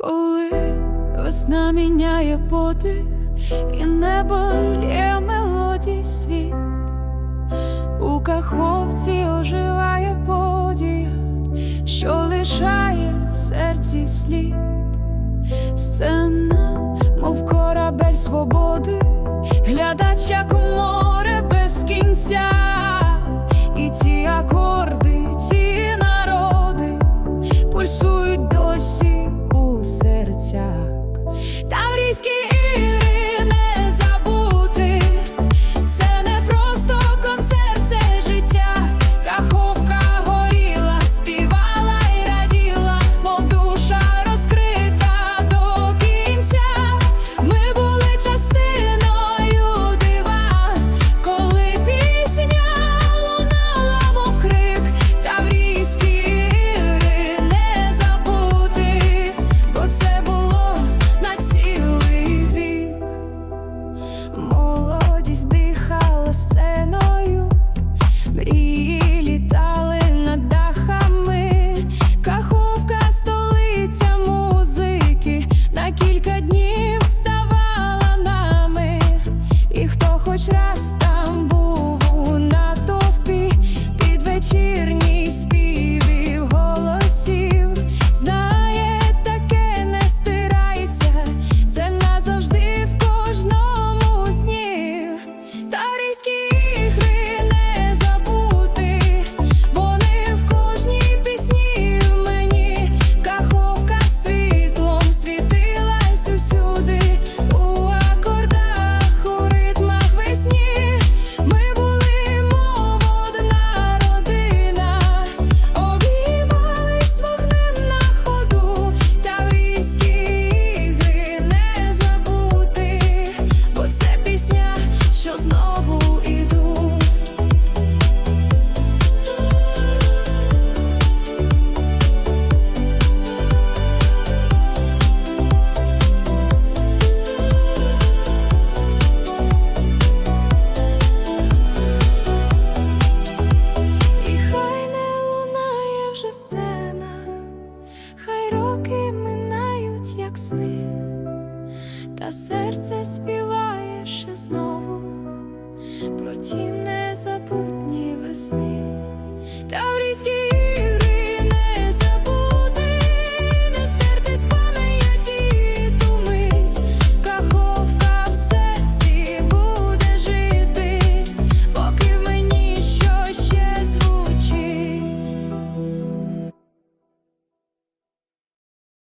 коли весна міняє подих, і небо лє мелодій світ, у каховці оживає подія, що лишає в серці слід, сцена, мов корабель свободи, глядач, як море без кінця, і ті акорди, ті народи пульсують досі косяк Таврійський хоч раз. вже сцена, хай роки минають, як сни, та серце співає ще знову про ті незабутні весни. Та в Таврійські